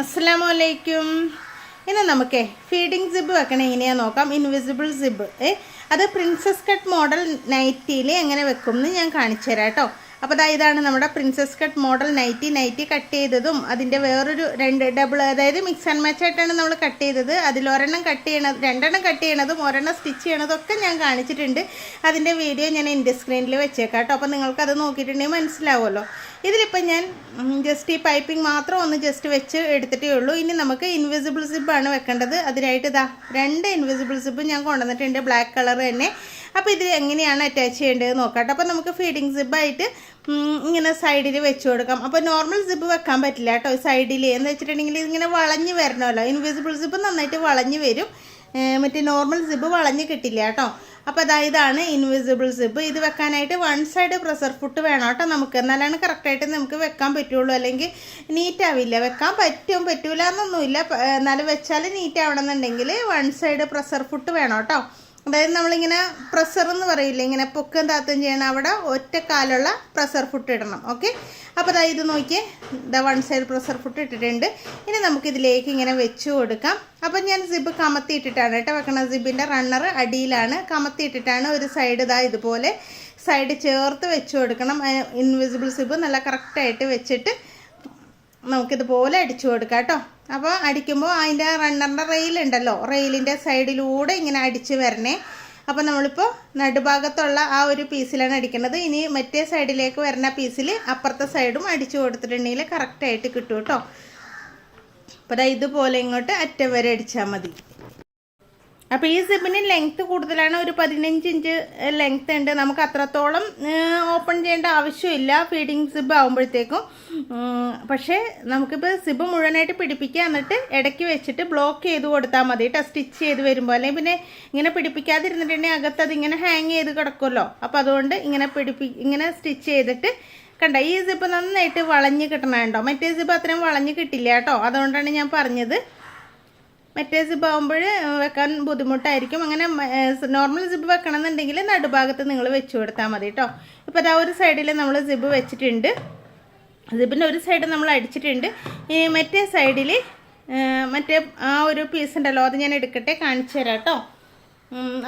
അസ്സാം വലൈക്കും ഇന്ന് നമുക്ക് ഫീഡിങ് സിബ് വെക്കണേ എങ്ങനെയാ നോക്കാം? ഇൻവിസിബിൾ സിബ് ഏ അത് പ്രിൻസസ് കട്ട് മോഡൽ നൈറ്റിയിൽ എങ്ങനെ വെക്കും എന്ന് ഞാൻ കാണിച്ചു തരാം കേട്ടോ. അപ്പോൾ ദാ ഇതാണ് നമ്മുടെ princess cut model nighty nighty cut ചെയ്തതും അതിന്റെ വേറൊരു രണ്ട് ഡബിൾ അതായത് മിക്സ് ആൻഡ് മാച്ച് ആയിട്ടാണ് നമ്മൾ കട്ട് ചെയ്തത്. അതിൽ ഒരെണ്ണം കട്ട് ചെയ്യണത് രണ്ടെണ്ണം കട്ട് ചെയ്യണതും ഒരെണ്ണം സ്റ്റിച്ച് ചെയ്യണതും ഒക്കെ ഞാൻ കാണിച്ചിട്ടുണ്ട്. അതിന്റെ വീഡിയോ ഞാൻ എന്റെ സ്ക്രീനിൽ വെച്ചേക്കാം കേട്ടോ. അപ്പോൾ നിങ്ങൾക്കത് അത് നോക്കിയിട്ടുണ്ടെങ്കിൽ മനസ്സിലാവുമല്ലോ. ഇതിലിപ്പോൾ ഞാൻ ജസ്റ്റ് ഈ പൈപ്പിംഗ് മാത്രം ഒന്ന് ജസ്റ്റ് വെച്ച് എടുത്തിട്ടേ ഉള്ളൂ. ഇനി നമുക്ക് ഇൻവിസിബിൾ സിബാണ് വെക്കേണ്ടത്. അതിനായിട്ട് ഇതാ രണ്ട് ഇൻവിസിബിൾ സിബ് ഞാൻ കൊണ്ടുവന്നിട്ടുണ്ട്. ബ്ലാക്ക് കളർ തന്നെ. അപ്പോൾ ഇത് എങ്ങനെയാണ് അറ്റാച്ച് ചെയ്യേണ്ടത് നോക്കാം അപ്പോൾ നമുക്ക് ഫീഡിങ് സിബായിട്ട് ഇങ്ങനെ സൈഡിൽ വെച്ച് കൊടുക്കാം. അപ്പോൾ നോർമൽ സിബ് വെക്കാൻ പറ്റില്ല കേട്ടോ. സൈഡിൽ എന്ന് വെച്ചിട്ടുണ്ടെങ്കിൽ ഇങ്ങനെ വളഞ്ഞ് വരണമല്ലോ. ഇൻവിസിബിൾ സിബ് നന്നായിട്ട് വളഞ്ഞ് വരും. മറ്റേ നോർമൽ സിബ് വളഞ്ഞ് കിട്ടില്ല കേട്ടോ. അപ്പോൾ അതാ ഇതാണ് ഇൻവിസിബിൾ സിബ് ഇത് വെക്കാനായിട്ട് വൺ സൈഡ് പ്രഷർ ഫുട്ട് വേണം കേട്ടോ നമുക്ക്. എന്നാലാണ് കറക്റ്റായിട്ട് നമുക്ക് വെക്കാൻ പറ്റുള്ളൂ. അല്ലെങ്കിൽ നീറ്റ് ആവില്ല. വെക്കാൻ പറ്റും പറ്റൂല എന്നൊന്നുമില്ല എന്നാലും വെച്ചാൽ നീറ്റ് ആവണമെന്നുണ്ടെങ്കിൽ വൺ സൈഡ് പ്രഷർ ഫുട്ട് വേണം കേട്ടോ. അതായത് നമ്മളിങ്ങനെ പ്രഷർ എന്ന് പറയില്ല ഇങ്ങനെ പൊക്കം താത്തം ചെയ്യണം അവിടെ ഒറ്റക്കാലുള്ള പ്രഷർ ഫുട്ട് ഇടണം ഓക്കെ അപ്പോൾ അതായത് ഇത് നോക്കിയേ ഇതാ വൺ സൈഡ് പ്രഷർ ഫുട്ട് ഇട്ടിട്ടുണ്ട്. ഇനി നമുക്കിതിലേക്ക് ഇങ്ങനെ വെച്ച് കൊടുക്കാം. അപ്പം ഞാൻ സിബ് കമത്തിയിട്ടിട്ടാണ് കേട്ടോ വെക്കണം സിബിന്റെ റണ്ണർ അടിയിലാണ് കമത്തിയിട്ടിട്ടാണ് ഒരു സൈഡ് ഇതാ ഇതുപോലെ സൈഡ് ചേർത്ത് വെച്ച് കൊടുക്കണം. ഇൻവിസിബിൾ സിബ് നല്ല കറക്റ്റായിട്ട് വെച്ചിട്ട് നമുക്കിതുപോലെ അടിച്ചു കൊടുക്കാം കേട്ടോ. അപ്പോൾ അടിക്കുമ്പോൾ അതിന്റെ റണ്ണറിന്റെ റെയിലുണ്ടല്ലോ റെയിലിന്റെ സൈഡിലൂടെ ഇങ്ങനെ അടിച്ച് വരണേ. അപ്പോൾ നമ്മളിപ്പോൾ നടുഭാഗത്തുള്ള ആ ഒരു പീസിലാണ് അടിക്കുന്നത് ഇനി മറ്റേ സൈഡിലേക്ക് വരുന്ന പീസിൽ അപ്പുറത്തെ സൈഡും അടിച്ചു കൊടുത്തിട്ടുണ്ടെങ്കിൽ കറക്റ്റായിട്ട് കിട്ടും കേട്ടോ. അപ്പോൾ ഇതുപോലെ ഇങ്ങോട്ട് അറ്റം വരെ അടിച്ചാൽ മതി. അപ്പോൾ ഈ സിബിന് ലെങ്ത് കൂടുതലാണ് ഒരു പതിനഞ്ച് ഇഞ്ച് ലെങ്ത് ഉണ്ട്. നമുക്ക് അത്രത്തോളം ഓപ്പൺ ചെയ്യേണ്ട ആവശ്യമില്ല. ഫീഡിങ് സിബ് ആകുമ്പോഴത്തേക്കും പക്ഷേ നമുക്കിപ്പോൾ സിബ് മുഴുവനായിട്ട് പിടിപ്പിക്കുക. എന്നിട്ട് ഇടയ്ക്ക് വെച്ചിട്ട് ബ്ലോക്ക് ചെയ്ത് കൊടുത്താൽ മതി. കേട്ടോ സ്റ്റിച്ച് ചെയ്ത് വരുമ്പോൾ അല്ലെങ്കിൽ പിന്നെ ഇങ്ങനെ പിടിപ്പിക്കാതിരുന്നിട്ടുണ്ടെങ്കിൽ അകത്ത് അതിങ്ങനെ ഹാങ് ചെയ്ത് കിടക്കുമല്ലോ. അപ്പോൾ അതുകൊണ്ട് ഇങ്ങനെ പിടിപ്പി ഇങ്ങനെ സ്റ്റിച്ച് ചെയ്തിട്ട് കണ്ട ഈ സിബ് നന്നായിട്ട് വളഞ്ഞ് കിട്ടണം കേട്ടോ മറ്റേ സിബ് അത്രയും വളഞ്ഞ് കിട്ടില്ല കേട്ടോ. അതുകൊണ്ടാണ് ഞാൻ പറഞ്ഞത്. മറ്റേ സിബ് ആകുമ്പോൾ വെക്കാൻ ബുദ്ധിമുട്ടായിരിക്കും. അങ്ങനെ നോർമൽ സിബ് വെക്കണമെന്നുണ്ടെങ്കിൽ നടുഭാഗത്ത് നിങ്ങൾ വെച്ച് കൊടുത്താൽ മതി കേട്ടോ. ഇപ്പോൾ അതാ ഒരു സൈഡിൽ നമ്മൾ സിബ് വെച്ചിട്ടുണ്ട്. സിബിന്റെ ഒരു സൈഡ് നമ്മൾ അടിച്ചിട്ടുണ്ട്. ഇനി മറ്റേ സൈഡിൽ മറ്റേ ആ ഒരു പീസ് ഉണ്ടല്ലോ അത് ഞാൻ എടുക്കട്ടെ കാണിച്ചു തരാം കേട്ടോ.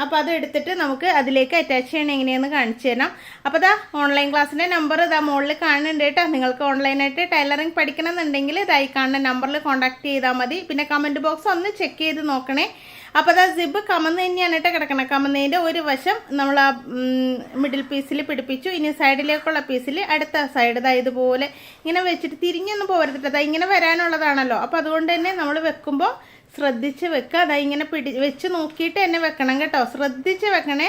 അപ്പോൾ അത് എടുത്തിട്ട് നമുക്ക് അതിലേക്ക് അറ്റാച്ച് ചെയ്യണം എങ്ങനെയെന്ന് കാണിച്ചു തരാം. അപ്പോൾ ഇതാ ഓൺലൈൻ ക്ലാസ്സിന്റെ നമ്പർ ഇതാ മുകളിൽ കാണുന്നുണ്ട് കേട്ടോ. നിങ്ങൾക്ക് ഓൺലൈനായിട്ട് ടൈലറിങ് പഠിക്കണമെന്നുണ്ടെങ്കിൽ ഇതായി കാണുന്ന നമ്പറിൽ കോൺടാക്ട് ചെയ്താൽ മതി. പിന്നെ കമന്റ് ബോക്സ് ഒന്ന് ചെക്ക് ചെയ്ത് നോക്കണേ. അപ്പോൾ അതാ സിബ് കമന്ന് തന്നെയാണ് കേട്ടോ കിടക്കണം. കമന്നതിന്റെ ഒരു വശം നമ്മൾ ആ മിഡിൽ പീസിൽ പിടിപ്പിച്ചു. ഇനി സൈഡിലേക്കുള്ള പീസിൽ അടുത്ത സൈഡ് ഇതാ ഇതുപോലെ ഇങ്ങനെ വെച്ചിട്ട് തിരിഞ്ഞൊന്നും പോകരുത് അതാ ഇങ്ങനെ വരാനുള്ളതാണല്ലോ. അപ്പോൾ അതുകൊണ്ട് തന്നെ നമ്മൾ വെക്കുമ്പോൾ ശ്രദ്ധിച്ച് വെക്കുക അതാ ഇങ്ങനെ പിടി വെച്ച് നോക്കിയിട്ട് തന്നെ വെക്കണം കേട്ടോ. ശ്രദ്ധിച്ച് വെക്കണേ.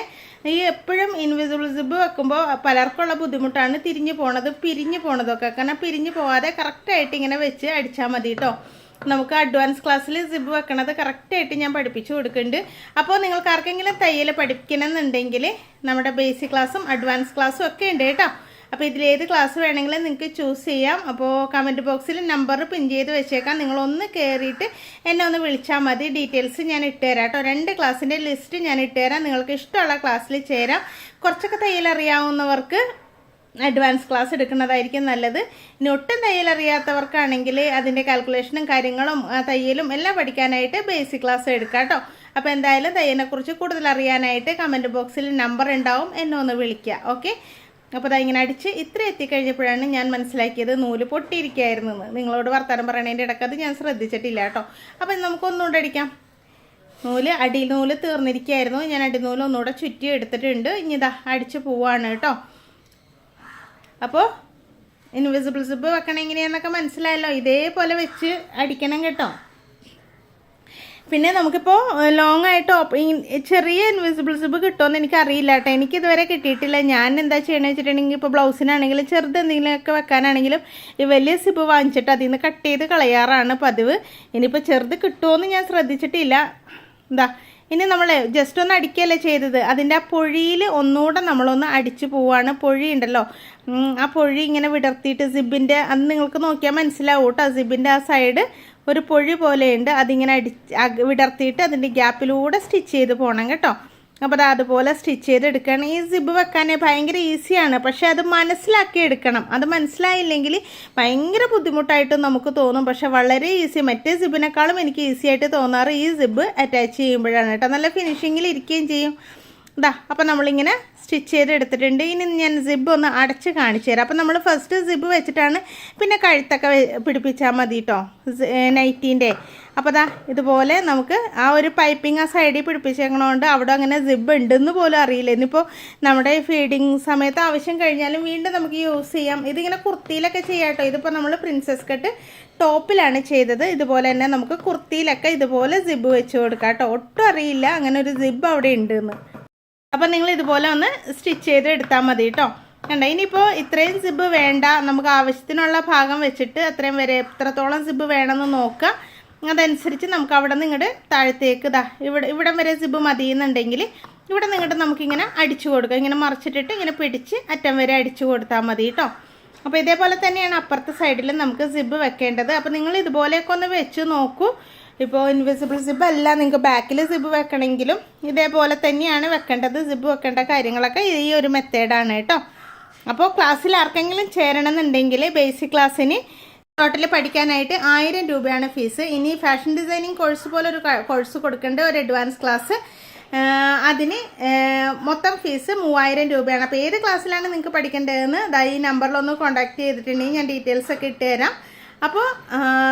ഈ എപ്പോഴും ഇൻവിസിബിൾ സിബ് വെക്കുമ്പോൾ പലർക്കുള്ള ബുദ്ധിമുട്ടാണ് തിരിഞ്ഞു പോണത് പിരിഞ്ഞു പോണതൊക്കെ. കാരണം പിരിഞ്ഞു പോവാതെ കറക്റ്റായിട്ട് ഇങ്ങനെ വെച്ച് അടിച്ചാൽ മതി കേട്ടോ നമുക്ക് അഡ്വാൻസ് ക്ലാസ്സിൽ സിബ് വെക്കണത് കറക്റ്റായിട്ട് ഞാൻ പഠിപ്പിച്ചു കൊടുക്കുന്നുണ്ട്. അപ്പോൾ നിങ്ങൾക്ക് ആർക്കെങ്കിലും തയ്യൽ പഠിക്കണമെന്നുണ്ടെങ്കിൽ നമ്മുടെ ബേസിക് ക്ലാസ്സും അഡ്വാൻസ് ക്ലാസ്സും ഒക്കെ ഉണ്ട് കേട്ടോ. അപ്പോൾ ഇതിലേത് ക്ലാസ് വേണമെങ്കിലും നിങ്ങൾക്ക് ചൂസ് ചെയ്യാം. അപ്പോൾ കമന്റ് ബോക്സിൽ നമ്പർ പിൻ ചെയ്ത് വെച്ചേക്കാം. നിങ്ങളൊന്ന് കയറിയിട്ട് എന്നെ ഒന്ന് വിളിച്ചാൽ മതി. ഡീറ്റെയിൽസ് ഞാൻ ഇട്ടുതരാം കേട്ടോ രണ്ട് ക്ലാസ്സിന്റെ ലിസ്റ്റ് ഞാൻ ഇട്ടുതരാം നിങ്ങൾക്ക് ഇഷ്ടമുള്ള ക്ലാസ്സിൽ ചേരാം. കുറച്ചൊക്കെ തയ്യൽ അറിയാവുന്നവർക്ക് അഡ്വാൻസ് ക്ലാസ് എടുക്കുന്നതായിരിക്കും നല്ലത്. ഇനി ഒട്ടും തയ്യൽ അറിയാത്തവർക്കാണെങ്കിൽ അതിന്റെ കാൽക്കുലേഷനും കാര്യങ്ങളും തയ്യലും എല്ലാം പഠിക്കാനായിട്ട് ബേസിക് ക്ലാസ് എടുക്കാം കേട്ടോ അപ്പോൾ എന്തായാലും തയ്യലിനെക്കുറിച്ച് കൂടുതൽ അറിയാനായിട്ട് കമന്റ് ബോക്സിൽ നമ്പർ ഉണ്ടാവും. എന്നെ ഒന്ന് വിളിക്കുക ഓക്കെ അപ്പോൾ അതാ ഇങ്ങനെ അടിച്ച് ഇത്ര എത്തിക്കഴിഞ്ഞപ്പോഴാണ് ഞാൻ മനസ്സിലാക്കിയത് നൂൽ പൊട്ടിയിരിക്കുകയായിരുന്നു എന്ന് നിങ്ങളോട് വർത്തമാനം പറയണതിന്റെ ഇടയ്ക്ക് അത് ഞാൻ ശ്രദ്ധിച്ചിട്ടില്ല കേട്ടോ. അപ്പോൾ നമുക്ക് ഒന്നുകൂടെ അടിക്കാം. നൂൽ അടി നൂൽ തീർന്നിരിക്കുകയായിരുന്നു. ഞാൻ അടിനൂൽ ഒന്നുകൂടെ ചുറ്റി എടുത്തിട്ടുണ്ട്. ഇനി ഇതാ അടിച്ച് പോവാണ് കേട്ടോ. അപ്പോൾ ഇൻവിസിബിൾ സിബ് വെക്കണം എങ്ങനെയാണെന്നൊക്കെ മനസ്സിലായല്ലോ. ഇതേപോലെ വെച്ച് അടിക്കണം കേട്ടോ. പിന്നെ നമുക്കിപ്പോൾ ലോങ് ആയിട്ട് ചെറിയ ഇൻവിസിബിൾ സിബ് കിട്ടുമെന്ന് എനിക്ക് അറിയില്ല കേട്ടോ. എനിക്ക് ഇതുവരെ കിട്ടിയിട്ടില്ല. ഞാൻ എന്താ ചെയ്യണമെന്ന് വെച്ചിട്ടുണ്ടെങ്കിൽ ഇപ്പോൾ ബ്ലൗസിനാണെങ്കിലും ചെറുത് എന്തെങ്കിലുമൊക്കെ വെക്കാനാണെങ്കിലും ഈ വലിയ സിബ് വാങ്ങിച്ചിട്ട് അതിൽ നിന്ന് കട്ട് ചെയ്ത് കളയാറാണ് പതിവ്. ഇനിയിപ്പോൾ ചെറുത് കിട്ടുമോയെന്ന് ഞാൻ ശ്രദ്ധിച്ചിട്ടില്ല. എന്താ ഇനി നമ്മൾ ജസ്റ്റ് ഒന്ന് അടിക്കുകയല്ലേ ചെയ്തത്? അതിന്റെ ആ പൊഴിയിൽ ഒന്നുകൂടെ നമ്മളൊന്ന് അടിച്ചു പോവാണ്. പൊഴി ഉണ്ടല്ലോ. ആ പൊഴി ഇങ്ങനെ വിടർത്തിയിട്ട് സിബിന്റെ അത് നിങ്ങൾക്ക് നോക്കിയാൽ മനസ്സിലാവും കേട്ടോ. സിബിന്റെ ആ സൈഡ് ഒരു പൊഴി പോലെയുണ്ട്. അതിങ്ങനെ അടി വിടർത്തിയിട്ട് അതിന്റെ ഗ്യാപ്പിലൂടെ സ്റ്റിച്ച് ചെയ്ത് പോകണം കേട്ടോ. അപ്പോൾ അത് അതുപോലെ സ്റ്റിച്ച് ചെയ്തെടുക്കണം ഈ സിബ് വെക്കാൻ ഭയങ്കര ഈസിയാണ്. പക്ഷേ അത് മനസ്സിലാക്കി എടുക്കണം. അത് മനസ്സിലായില്ലെങ്കിൽ ഭയങ്കര ബുദ്ധിമുട്ടായിട്ട് നമുക്ക് തോന്നും. പക്ഷേ വളരെ ഈസി. മറ്റേ സിബിനേക്കാളും എനിക്ക് ഈസി ആയിട്ട് തോന്നാറ് ഈ സിബ് അറ്റാച്ച് ചെയ്യുമ്പോഴാണ് കേട്ടോ. നല്ല ഫിനിഷിങ്ങിൽ ഇരിക്കുകയും ചെയ്യും. ഇതാ അപ്പം നമ്മളിങ്ങനെ സ്റ്റിച്ച് ചെയ്ത് എടുത്തിട്ടുണ്ട്. ഇനി ഞാൻ സിബ് ഒന്ന് അടച്ച് കാണിച്ചു തരാം. അപ്പം നമ്മൾ ഫസ്റ്റ് സിബ് വെച്ചിട്ടാണ് പിന്നെ കഴുത്തൊക്കെ പിടിപ്പിച്ചാൽ മതി കേട്ടോ നൈറ്റീന്റെ അപ്പോൾ ദാ ഇതുപോലെ നമുക്ക് ആ ഒരു പൈപ്പിംഗ് ആ സൈഡിൽ പിടിപ്പിച്ചേക്കണോണ്ട് അവിടെ അങ്ങനെ സിബ് ഉണ്ടെന്ന് പോലും അറിയില്ല. ഇന്നിപ്പോൾ നമ്മുടെ ഫീഡിങ് സമയത്ത് ആവശ്യം കഴിഞ്ഞാലും വീണ്ടും നമുക്ക് യൂസ് ചെയ്യാം. ഇതിങ്ങനെ കുർത്തിയിലൊക്കെ ചെയ്യാം കേട്ടോ ഇതിപ്പോൾ നമ്മൾ പ്രിൻസസ് കട്ട് ടോപ്പിലാണ് ചെയ്തത്. ഇതുപോലെ തന്നെ നമുക്ക് കുർത്തിയിലൊക്കെ ഇതുപോലെ സിബ് വെച്ച് കൊടുക്കാം കേട്ടോ ഒട്ടും അറിയില്ല. അങ്ങനെ ഒരു സിബ് അവിടെ ഉണ്ടെന്ന്. അപ്പം നിങ്ങൾ ഇതുപോലെ ഒന്ന് സ്റ്റിച്ച് ചെയ്ത് എടുത്താൽ മതി കേട്ടോ കണ്ട ഇനിയിപ്പോൾ ഇത്രയും സിബ് വേണ്ട നമുക്ക് ആവശ്യത്തിനുള്ള ഭാഗം വെച്ചിട്ട് അത്രയും വരെ എത്രത്തോളം സിബ് വേണമെന്ന് നോക്കുക. അതനുസരിച്ച് നമുക്ക് അവിടെ നിന്ന് ഇങ്ങോട്ട് താഴത്തേക്ക് ഇതാ ഇവിടെ ഇവിടം വരെ സിബ് മതിയെന്നുണ്ടെങ്കിൽ ഇവിടെ നിങ്ങോട്ട് നമുക്കിങ്ങനെ അടിച്ചു കൊടുക്കുക ഇങ്ങനെ മറിച്ചിട്ടിട്ട് ഇങ്ങനെ പിടിച്ച് അറ്റം വരെ അടിച്ചു കൊടുത്താൽ മതി കേട്ടോ അപ്പോൾ ഇതേപോലെ തന്നെയാണ് അപ്പുറത്തെ സൈഡിൽ നമുക്ക് സിബ് വെക്കേണ്ടത്. അപ്പോൾ നിങ്ങൾ ഇതുപോലെയൊക്കെ ഒന്ന് വെച്ച് നോക്കൂ. ഇപ്പോൾ ഇൻവിസിബിൾ സിബ് അല്ല നിങ്ങൾക്ക് ബാക്കിൽ സിബ് വെക്കണമെങ്കിലും ഇതേപോലെ തന്നെയാണ് വെക്കേണ്ടത്. സിബ് വെക്കേണ്ട കാര്യങ്ങളൊക്കെ ഈ ഒരു മെത്തേഡാണ് കേട്ടോ. അപ്പോൾ ക്ലാസ്സിൽ ആർക്കെങ്കിലും ചേരണമെന്നുണ്ടെങ്കിൽ ബേസിക് ക്ലാസ്സിന് ടോട്ടൽ പഠിക്കാനായിട്ട് ആയിരം രൂപയാണ് ഫീസ് ഇനി ഫാഷൻ ഡിസൈനിങ് കോഴ്സ് പോലെ ഒരു കോഴ്സ് കൊടുക്കേണ്ട ഒരു അഡ്വാൻസ് ക്ലാസ് അതിന് മൊത്തം ഫീസ് മൂവായിരം രൂപയാണ്. അപ്പോൾ ഏത് ക്ലാസ്സിലാണ് നിങ്ങൾക്ക് പഠിക്കേണ്ടതെന്ന് ദാ ഈ നമ്പറിലൊന്ന് കോൺടാക്ട് ചെയ്തിട്ടുണ്ടെങ്കിൽ ഞാൻ ഡീറ്റെയിൽസ് ഒക്കെ ഇട്ട് തരാം. അപ്പോൾ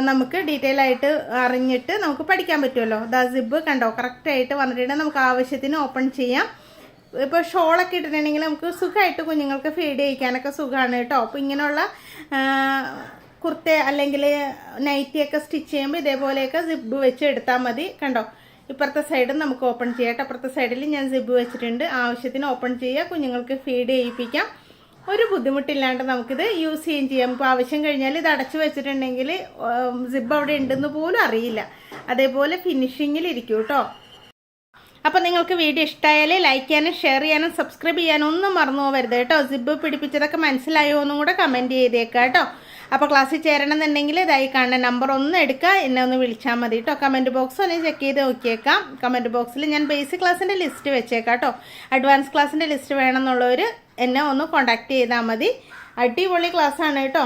നമുക്ക് ഡീറ്റെയിൽ ആയിട്ട് അറിഞ്ഞിട്ട് നമുക്ക് പഠിക്കാൻ പറ്റുമല്ലോ. ദാ സിബ് കണ്ടോ? കറക്റ്റായിട്ട് വന്നിട്ടുണ്ട്. നമുക്ക് ആവശ്യത്തിന് ഓപ്പൺ ചെയ്യാം. ഇപ്പോൾ ഷോളൊക്കെ ഇട്ടിട്ടുണ്ടെങ്കിൽ നമുക്ക് സുഖമായിട്ട് കുഞ്ഞുങ്ങൾക്ക് ഫീഡ് ചെയ്യിക്കാനൊക്കെ സുഖമാണ് കേട്ടോ. അപ്പോൾ ഇങ്ങനെയുള്ള കുർത്ത അല്ലെങ്കിൽ നൈറ്റിയൊക്കെ സ്റ്റിച്ച് ചെയ്യുമ്പോൾ ഇതേപോലെയൊക്കെ സിബ് വെച്ച് എടുത്താൽ മതി. കണ്ടോ? ഇപ്പുറത്തെ സൈഡും നമുക്ക് ഓപ്പൺ ചെയ്യാം അപ്പുറത്തെ സൈഡിൽ ഞാൻ സിബ് വെച്ചിട്ടുണ്ട്. ആവശ്യത്തിന് ഓപ്പൺ ചെയ്യുക. കുഞ്ഞുങ്ങൾക്ക് ഫീഡ് ചെയ്യിപ്പിക്കാം. ഒരു ബുദ്ധിമുട്ടില്ലാണ്ട് നമുക്കിത് യൂസ് ചെയ്യുകയും ചെയ്യാം. ഇപ്പോൾ ആവശ്യം കഴിഞ്ഞാൽ ഇത് അടച്ചു വെച്ചിട്ടുണ്ടെങ്കിൽ സിബ് അവിടെ ഉണ്ടെന്ന് പോലും അറിയില്ല. അതേപോലെ ഫിനിഷിങ്ങിൽ ഇരിക്കും കേട്ടോ. അപ്പോൾ നിങ്ങൾക്ക് വീഡിയോ ഇഷ്ടമായാൽ ലൈക്ക് ചെയ്യാനും ഷെയർ ചെയ്യാനും സബ്സ്ക്രൈബ് ചെയ്യാനും ഒന്നും മറന്നു പോകരുത് കേട്ടോ. സിബ് പിടിപ്പിച്ചതൊക്കെ മനസ്സിലായോ എന്നും കൂടെ കമന്റ് ചെയ്തേക്കാം കേട്ടോ. അപ്പോൾ ക്ലാസ്സിൽ ചേരണം എന്നുണ്ടെങ്കിൽ ഇതായി കാണുന്ന നമ്പർ ഒന്ന് എടുക്കുക എന്നെ ഒന്ന് വിളിച്ചാൽ മതി കേട്ടോ കമന്റ് ബോക്സ് ഒന്ന് ചെക്ക് ചെയ്ത് നോക്കിയേക്കാം. കമന്റ് ബോക്സിൽ ഞാൻ ബേസിക് ക്ലാസ്സിന്റെ ലിസ്റ്റ് വെച്ചേക്കാം കേട്ടോ അഡ്വാൻസ് ക്ലാസ്സിന്റെ ലിസ്റ്റ് വേണമെന്നുള്ളവർ എന്നെ ഒന്ന് കോൺടാക്റ്റ് ചെയ്താൽ മതി. അടിപൊളി ക്ലാസ്സാണ് കേട്ടോ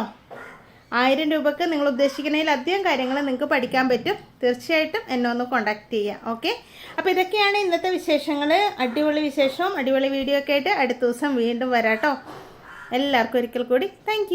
ആയിരം രൂപക്ക് നിങ്ങൾ ഉദ്ദേശിക്കുന്നതിൽ അധികം കാര്യങ്ങൾ നിങ്ങൾക്ക് പഠിക്കാൻ പറ്റും. തീർച്ചയായിട്ടും എന്നെ ഒന്ന് കോൺടാക്ട് ചെയ്യാം. ഓക്കെ അപ്പോൾ ഇതൊക്കെയാണ് ഇന്നത്തെ വിശേഷങ്ങൾ. അടിപൊളി വിശേഷവും അടിപൊളി വീഡിയോ ഒക്കെ ആയിട്ട് അടുത്ത ദിവസം വീണ്ടും വരാം കേട്ടോ എല്ലാവർക്കും ഒരിക്കൽ കൂടി. താങ്ക്